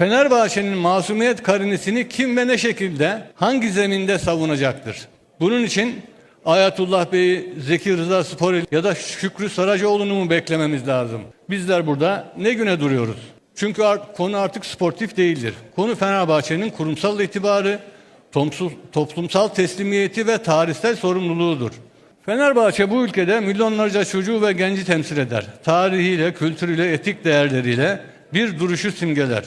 Fenerbahçe'nin masumiyet karinesini kim ve ne şekilde, hangi zeminde savunacaktır? Bunun için Ayatullah Bey'i, Zeki Rıza Sporel ya da Şükrü Saracoğlu'nu mu beklememiz lazım? Bizler burada ne güne duruyoruz? Çünkü art- konu artık sportif değildir. Konu Fenerbahçe'nin kurumsal itibarı, tomsu- toplumsal teslimiyeti ve tarihsel sorumluluğudur. Fenerbahçe bu ülkede milyonlarca çocuğu ve genci temsil eder. Tarihiyle, kültürüyle, etik değerleriyle bir duruşu simgeler.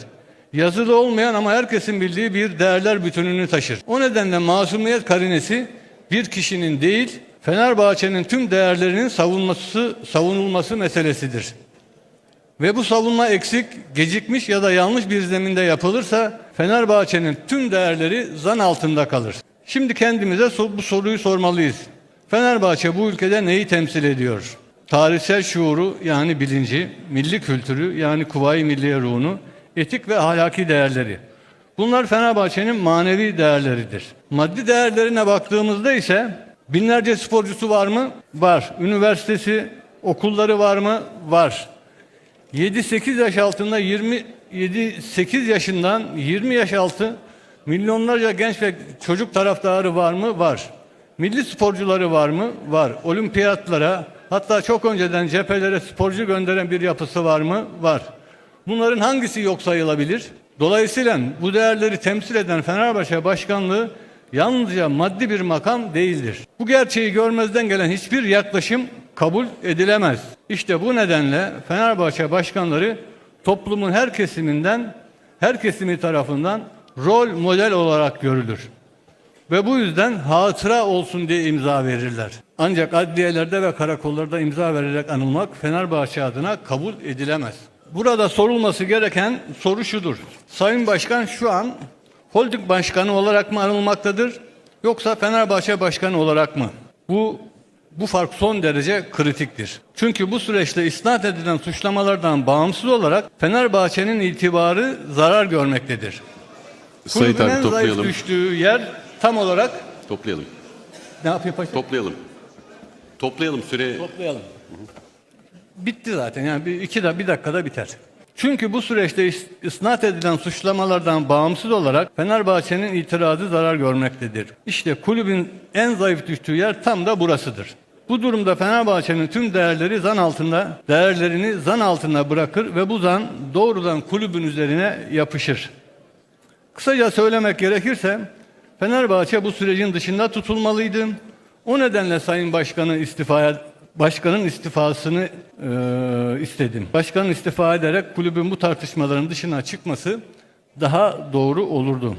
Yazılı olmayan ama herkesin bildiği bir değerler bütününü taşır. O nedenle masumiyet karinesi bir kişinin değil, Fenerbahçe'nin tüm değerlerinin savunması, savunulması meselesidir. Ve bu savunma eksik, gecikmiş ya da yanlış bir zeminde yapılırsa Fenerbahçe'nin tüm değerleri zan altında kalır. Şimdi kendimize bu soruyu sormalıyız. Fenerbahçe bu ülkede neyi temsil ediyor? Tarihsel şuuru yani bilinci, milli kültürü yani kuvayi milliye ruhunu, etik ve ahlaki değerleri. Bunlar Fenerbahçe'nin manevi değerleridir. Maddi değerlerine baktığımızda ise binlerce sporcusu var mı? Var. Üniversitesi, okulları var mı? Var. 7-8 yaş altında 27 8 yaşından 20 yaş altı milyonlarca genç ve çocuk taraftarı var mı? Var. Milli sporcuları var mı? Var. Olimpiyatlara hatta çok önceden cephelere sporcu gönderen bir yapısı var mı? Var. Bunların hangisi yok sayılabilir? Dolayısıyla bu değerleri temsil eden Fenerbahçe Başkanlığı yalnızca maddi bir makam değildir. Bu gerçeği görmezden gelen hiçbir yaklaşım kabul edilemez. İşte bu nedenle Fenerbahçe başkanları toplumun her kesiminden, her kesimi tarafından rol model olarak görülür. Ve bu yüzden hatıra olsun diye imza verirler. Ancak adliyelerde ve karakollarda imza vererek anılmak Fenerbahçe adına kabul edilemez. Burada sorulması gereken soru şudur. Sayın Başkan şu an holding başkanı olarak mı anılmaktadır yoksa Fenerbahçe başkanı olarak mı? Bu bu fark son derece kritiktir. Çünkü bu süreçte isnat edilen suçlamalardan bağımsız olarak Fenerbahçe'nin itibarı zarar görmektedir. Sayit Kulübün abi en zayıf toplayalım. düştüğü yer tam olarak Toplayalım. ne yapıyor paşa? Toplayalım. Toplayalım süre. Toplayalım. Bitti zaten yani bir, iki da bir dakikada biter. Çünkü bu süreçte is- isnat edilen suçlamalardan bağımsız olarak Fenerbahçe'nin itirazı zarar görmektedir. İşte kulübün en zayıf düştüğü yer tam da burasıdır. Bu durumda Fenerbahçe'nin tüm değerleri zan altında, değerlerini zan altında bırakır ve bu zan doğrudan kulübün üzerine yapışır. Kısaca söylemek gerekirse Fenerbahçe bu sürecin dışında tutulmalıydı. O nedenle Sayın Başkan'ın istifaya Başkanın istifasını e, istedim. Başkanın istifa ederek kulübün bu tartışmaların dışına çıkması daha doğru olurdu.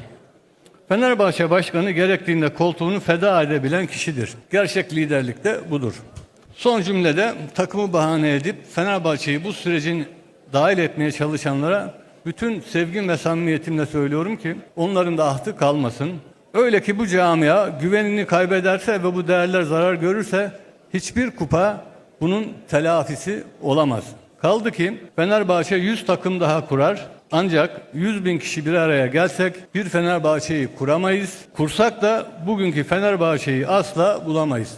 Fenerbahçe Başkanı gerektiğinde koltuğunu feda edebilen kişidir. Gerçek liderlik de budur. Son cümlede takımı bahane edip Fenerbahçe'yi bu sürecin dahil etmeye çalışanlara bütün sevgim ve samimiyetimle söylüyorum ki onların da ahtı kalmasın. Öyle ki bu camia güvenini kaybederse ve bu değerler zarar görürse hiçbir kupa bunun telafisi olamaz. Kaldı ki Fenerbahçe 100 takım daha kurar. Ancak 100 bin kişi bir araya gelsek bir Fenerbahçe'yi kuramayız. Kursak da bugünkü Fenerbahçe'yi asla bulamayız.